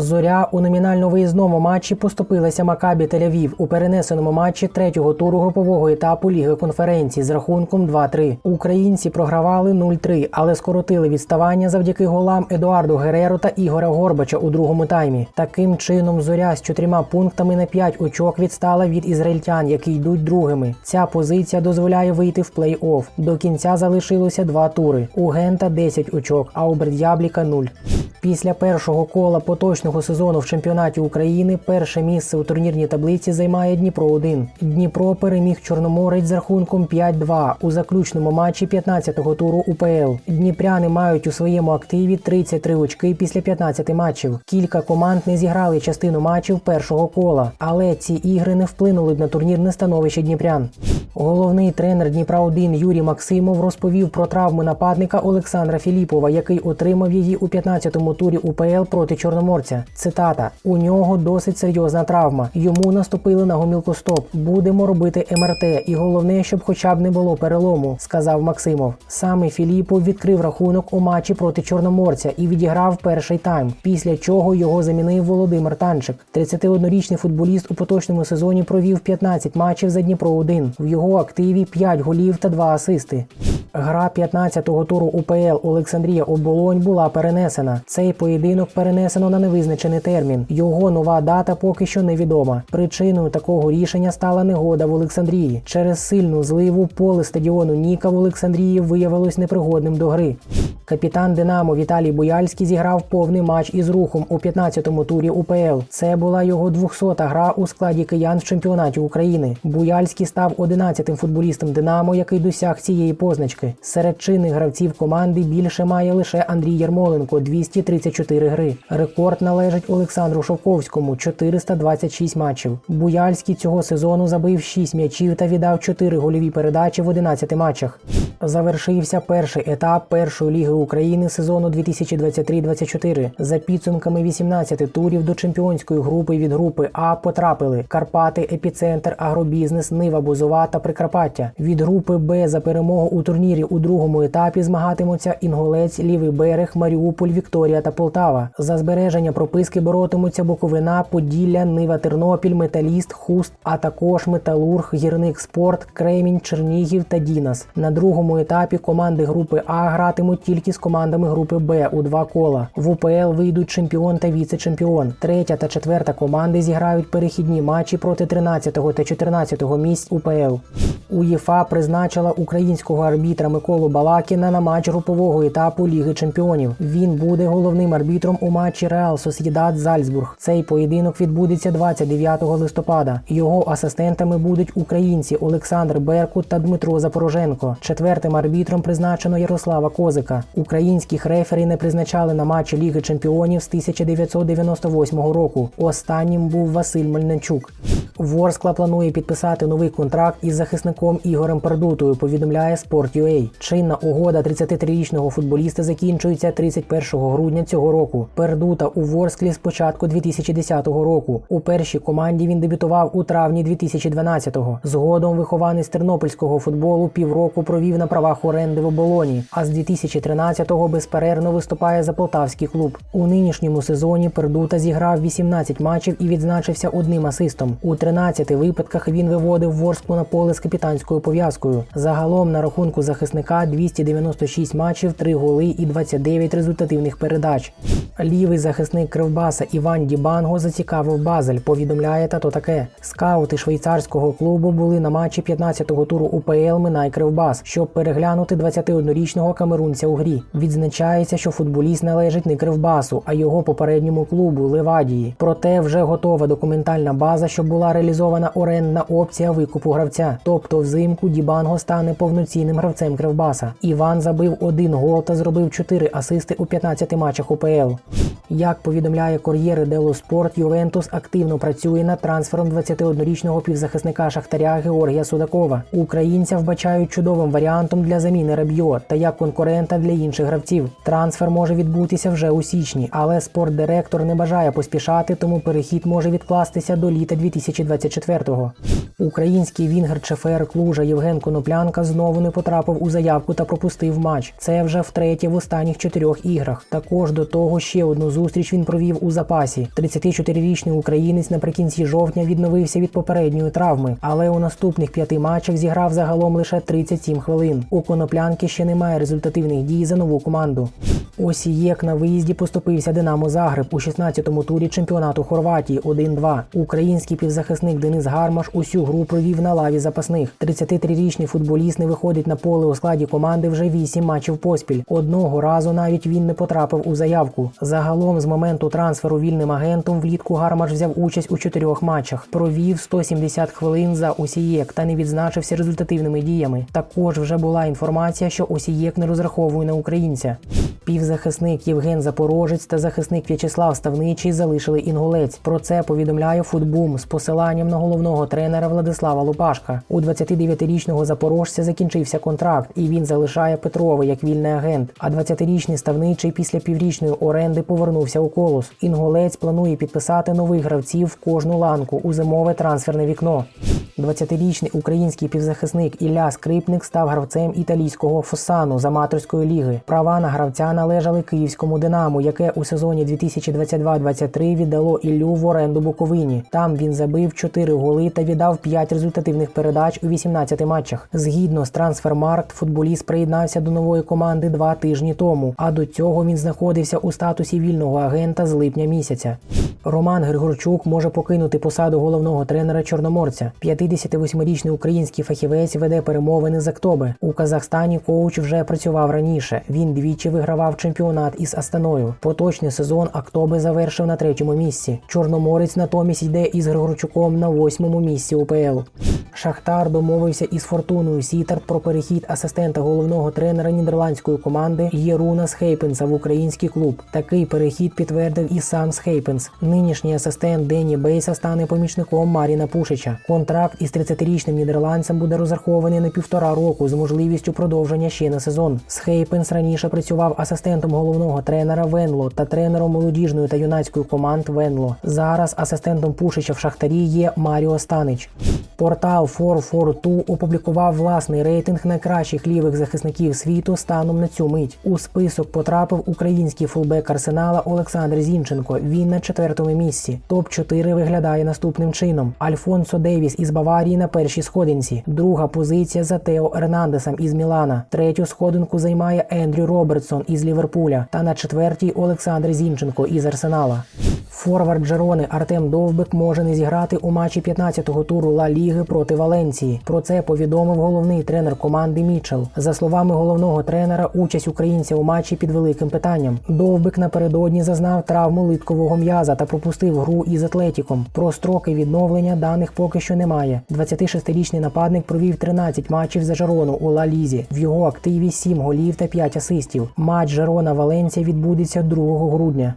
Зоря у номінально виїзному матчі поступилася Макабі Тель-Авів у перенесеному матчі третього туру групового етапу Ліги конференцій з рахунком 2-3. Українці програвали 0-3, але скоротили відставання завдяки голам Едуарду Гереро та Ігоря Горбача у другому таймі. Таким чином, зоря з чотирма пунктами на 5 очок відстала від ізраїльтян, які йдуть другими. Ця позиція дозволяє вийти в плей-офф. До кінця залишилося два тури. У Гента 10 очок, а у Бердябліка 0. Після першого кола поточного сезону в чемпіонаті України перше місце у турнірній таблиці займає Дніпро 1 Дніпро переміг Чорноморець з рахунком 5-2 у заключному матчі 15-го туру УПЛ. Дніпряни мають у своєму активі 33 очки після 15 матчів. Кілька команд не зіграли частину матчів першого кола, але ці ігри не вплинули б на турнірне становище Дніпрян. Головний тренер Дніпра 1 Юрій Максимов розповів про травму нападника Олександра Філіпова, який отримав її у 15-му турі УПЛ проти Чорноморця. Цитата: у нього досить серйозна травма. Йому наступили на гомілкостоп. Будемо робити МРТ, і головне, щоб хоча б не було перелому, сказав Максимов. Саме Філіпов відкрив рахунок у матчі проти Чорноморця і відіграв перший тайм. Після чого його замінив Володимир Танчик. 31-річний футболіст у поточному сезоні провів 15 матчів за Дніпро 1 В його активі 5 голів та 2 асисти. Гра 15-го туру УПЛ Олександрія Оболонь була перенесена. Цей поєдинок перенесено на невизначений термін. Його нова дата поки що невідома. Причиною такого рішення стала негода в Олександрії. Через сильну зливу поле стадіону Ніка в Олександрії виявилось непригодним до гри. Капітан Динамо Віталій Буяльський зіграв повний матч із рухом у 15-му турі УПЛ. Це була його 200-та гра у складі киян в чемпіонаті України. Буяльський став 11-тим футболістом Динамо, який досяг цієї позначки. Серед чинних гравців команди більше має лише Андрій Ярмоленко 234 гри. Рекорд належить Олександру Шовковському 426 матчів. Буяльський цього сезону забив 6 м'ячів та віддав 4 гольові передачі в 11 матчах. Завершився перший етап першої ліги України сезону 2023-24. За підсумками 18 турів до чемпіонської групи від групи А потрапили Карпати, Епіцентр, Агробізнес, Нива Бузова та Прикарпаття. Від групи Б за перемогу у турнірі у другому етапі змагатимуться Інгулець, Лівий берег, Маріуполь, Вікторія та Полтава. За збереження прописки боротимуться Буковина, Поділля, Нива, Тернопіль, Металіст, Хуст, а також Металург, Гірник Спорт, Кремінь, Чернігів та Дінас. На другому етапі команди групи А гратимуть тільки з командами групи Б у два кола. В УПЛ вийдуть чемпіон та віце-чемпіон. Третя та четверта команди зіграють перехідні матчі проти 13 та 14 місць УПЛ. УЄФА призначила українського арбітра Миколу Балакіна на матч групового етапу Ліги Чемпіонів. Він буде головним арбітром у матчі Реал Сосєдад Зальцбург. Цей поєдинок відбудеться 29 листопада. Його асистентами будуть українці Олександр Беркут та Дмитро Запороженко. Четвертим арбітром призначено Ярослава Козика. Українських рефері не призначали на матчі Ліги Чемпіонів з 1998 року. Останнім був Василь Мельничук. Ворскла планує підписати новий контракт із захисником Ігорем Пердутою. Повідомляє Sport.ua. Чинна угода 33-річного футболіста закінчується 31 грудня цього року. Пердута у Ворсклі з початку 2010 року. У першій команді він дебютував у травні 2012-го. Згодом вихованець тернопільського футболу півроку провів на правах оренди в оболоні. А з 2013-го безперервно виступає за полтавський клуб. У нинішньому сезоні Пердута зіграв 18 матчів і відзначився одним асистом. У 13 випадках він виводив Ворсклу на поле з капітанською пов'язкою. Загалом на рахунку захисника 296 матчів, 3 голи і 29 результативних передач. Лівий захисник Кривбаса Іван Дібанго зацікавив Базель. Повідомляє та то таке. Скаути швейцарського клубу були на матчі 15-го туру УПЛ Минай Кривбас, щоб переглянути 21-річного камерунця у грі. Відзначається, що футболіст належить не Кривбасу, а його попередньому клубу Левадії. Проте вже готова документальна база, щоб була реалізована орендна опція викупу гравця. Тобто взимку Дібанго стане повноцінним гравцем Кривбаса. Іван забив один гол та зробив 4 асисти у 15 матчах УПЛ. Як повідомляє Кор'єре Дело Спорт, Ювентус активно працює над трансфером 21-річного півзахисника Шахтаря Георгія Судакова. Українця вбачають чудовим варіантом для заміни Рабьо та як конкурента для інших гравців. Трансфер може відбутися вже у січні, але спортдиректор не бажає поспішати, тому перехід може відкластися до літа 2024-го. Український вінгер ЧФР Клужа Євген Коноплянка знову не потрапив у заявку та пропустив матч. Це вже втретє в останніх чотирьох іграх. Також до того ще одну зустріч він провів у запасі. 34-річний українець наприкінці жовтня відновився від попередньої травми, але у наступних п'яти матчах зіграв загалом лише 37 хвилин. У коноплянки ще немає результативних дій за нову команду. Осієк на виїзді поступився Динамо Загреб у 16-му турі чемпіонату Хорватії 1-2. Український півзахисник Денис Гармаш усю гру провів на лаві запасних. 33-річний футболіст не виходить на поле у складі команди вже 8 матчів поспіль. Одного разу навіть він не потрапив у заявку. Загалом з моменту трансферу вільним агентом влітку Гармаш взяв участь у чотирьох матчах, провів 170 хвилин за Осієк та не відзначився результативними діями. Також вже була інформація, що Осієк не розраховує на українця. Півзахисник Євген Запорожець та захисник В'ячеслав Ставничий залишили інгулець. Про це повідомляє Футбум з посиланням на головного тренера Владислава Лупашка. У 29-річного запорожця закінчився контракт, і він залишає Петрова як вільний агент. А 20-річний ставничий після піврічної оренди повернувся у колос. Інгулець планує підписати нових гравців в кожну ланку у зимове трансферне вікно. 20-річний український півзахисник Ілля Скрипник став гравцем італійського Фосану з аматорської ліги. Права на гравця належали київському Динамо, яке у сезоні 2022-23 віддало Іллю в оренду Буковині. Там він забив 4 голи та віддав 5 результативних передач у 18 матчах. Згідно з Трансфермаркт, футболіст приєднався до нової команди два тижні тому. А до цього він знаходився у статусі вільного агента з липня місяця. Роман Григорчук може покинути посаду головного тренера Чорноморця. 58-річний український фахівець веде перемовини з Актоби. У Казахстані коуч вже працював раніше. Він двічі вигравав чемпіонат із Астаною. Поточний сезон Актоби завершив на третьому місці. Чорноморець натомість йде із Григорчуком на восьмому місці УПЛ. Шахтар домовився із Фортуною Сітарт про перехід асистента головного тренера нідерландської команди Єруна Схейпенса в український клуб. Такий перехід підтвердив і сам Схейпенс. Нинішній асистент Дені Бейса стане помічником Маріна Пушича. Контракт із 30-річним нідерландцем буде розрахований на півтора року з можливістю продовження ще на сезон. Схейпенс раніше працював асистентом головного тренера Венло та тренером молодіжної та юнацької команд Венло. Зараз асистентом Пушича в Шахтарі є Маріо Станич. Портал 442 опублікував власний рейтинг найкращих лівих захисників світу станом на цю мить. У список потрапив український фулбек арсенала Олександр Зінченко. Він на четвертому місці. Топ 4 виглядає наступним чином: Альфонсо Дейвіс із Баварії на першій сходинці. Друга позиція за Тео Ернандесом із Мілана. Третю сходинку займає Ендрю Робертсон із Ліверпуля. Та на четвертій Олександр Зінченко із Арсенала. Форвард Джерони Артем Довбик може не зіграти у матчі 15-го туру Ла Ліги проти Валенції. Про це повідомив головний тренер команди Мічел. За словами головного тренера, участь українця у матчі під великим питанням. Довбик напередодні зазнав травму литкового м'яза та пропустив гру із Атлетіком. Про строки відновлення даних поки що немає. 26-річний нападник провів 13 матчів за Жерону у Ла Лізі. В його активі 7 голів та 5 асистів. Матч Жерона Валенція відбудеться 2 грудня.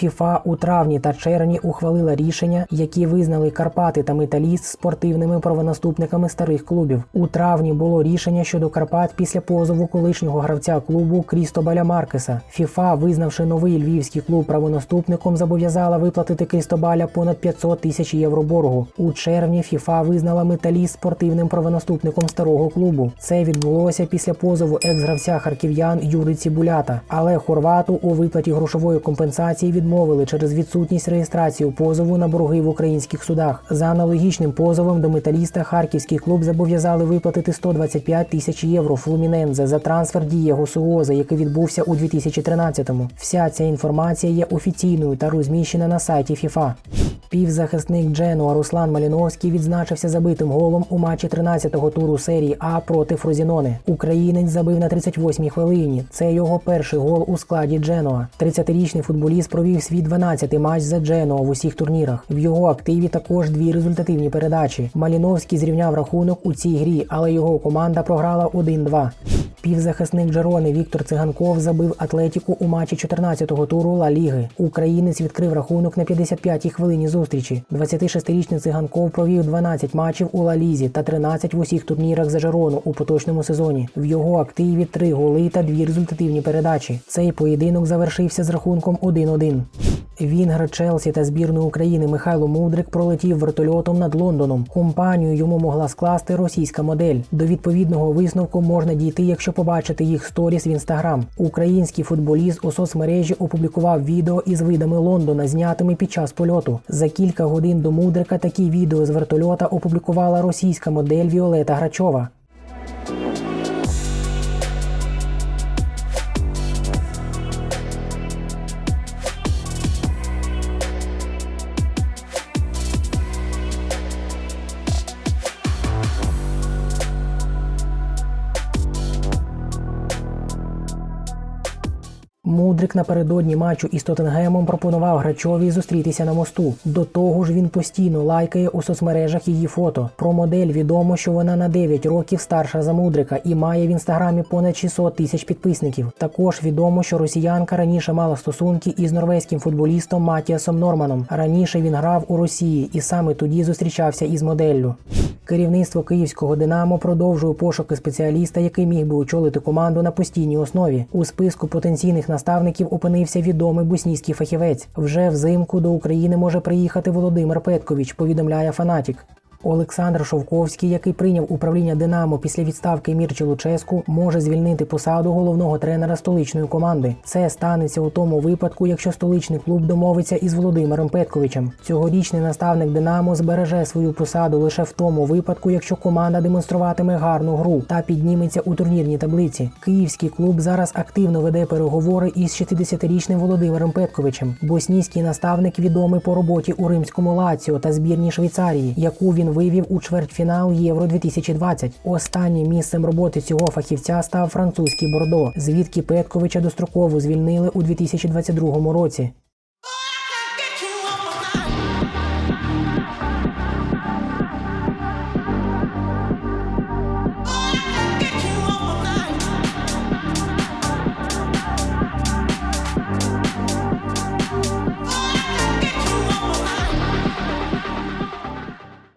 ФІФА у травні та червні ухвалила рішення, які визнали Карпати та Металіст спортивними правонаступниками старих клубів. У травні було рішення щодо Карпат після позову колишнього гравця клубу Крістобаля Маркеса. ФІФА, визнавши новий львівський клуб правонаступником, зобов'язала виплатити Крістобаля понад 500 тисяч євро боргу. У червні ФІФА визнала Металіст спортивним правонаступником старого клубу. Це відбулося після позову екс-гравця харків'ян Юри Цібулята. Але Хорвату у виплаті грошової компенсації відмовили через відсутність реєстрації позову на борги в українських судах. За аналогічним позовом до металіста харківський клуб зобов'язали виплатити 125 тисяч євро Флумінензе за трансфер Дієго Суоза, який відбувся у 2013-му. Вся ця інформація є офіційною та розміщена на сайті ФІФА. Півзахисник Дженуа Руслан Маліновський відзначився забитим голом у матчі 13-го туру серії А проти Фрозінони. Українець забив на 38-й хвилині. Це його перший гол у складі Дженуа. 30-річний футболіст провів свій 12-й матч за Дженуа в усіх турнірах. В його активі також дві результативні передачі. Маліновський зрівняв рахунок у цій грі, але його команда програла 1-2. Півзахисник Джерони Віктор Циганков забив Атлетіку у матчі 14-го туру Ла Ліги. Українець відкрив рахунок на 55-й хвилині зустрічі. 26-річний циганков провів 12 матчів у Ла Лізі та 13 в усіх турнірах за Жерону у поточному сезоні. В його активі 3 голи та 2 результативні передачі. Цей поєдинок завершився з рахунком 1-1. Вінгер Челсі та збірної України Михайло Мудрик пролетів вертольотом над Лондоном. Компанію йому могла скласти російська модель. До відповідного висновку можна дійти, якщо побачити їх сторіс в інстаграм. Український футболіст у соцмережі опублікував відео із видами Лондона, знятими під час польоту. За кілька годин до Мудрика такі відео з вертольота опублікувала російська модель Віолета Грачова. Мудрик напередодні матчу із Тоттенгемом пропонував Грачовій зустрітися на мосту. До того ж, він постійно лайкає у соцмережах її фото. Про модель відомо, що вона на 9 років старша за Мудрика і має в інстаграмі понад 600 тисяч підписників. Також відомо, що росіянка раніше мала стосунки із норвезьким футболістом Матіасом Норманом. Раніше він грав у Росії і саме тоді зустрічався із моделлю. Керівництво київського Динамо продовжує пошуки спеціаліста, який міг би очолити команду на постійній основі. У списку потенційних наставників опинився відомий боснійський фахівець. Вже взимку до України може приїхати Володимир Петкович. Повідомляє Фанатік. Олександр Шовковський, який прийняв управління Динамо після відставки Мірчі Луческу, може звільнити посаду головного тренера столичної команди. Це станеться у тому випадку, якщо столичний клуб домовиться із Володимиром Петковичем. Цьогорічний наставник Динамо збереже свою посаду лише в тому випадку, якщо команда демонструватиме гарну гру та підніметься у турнірній таблиці. Київський клуб зараз активно веде переговори із 60-річним Володимиром Петковичем. Боснійський наставник відомий по роботі у римському Лаціо та збірній Швейцарії, яку він вивів у чвертьфінал Євро 2020. Останнім місцем роботи цього фахівця став французький Бордо, звідки Петковича достроково звільнили у 2022 році.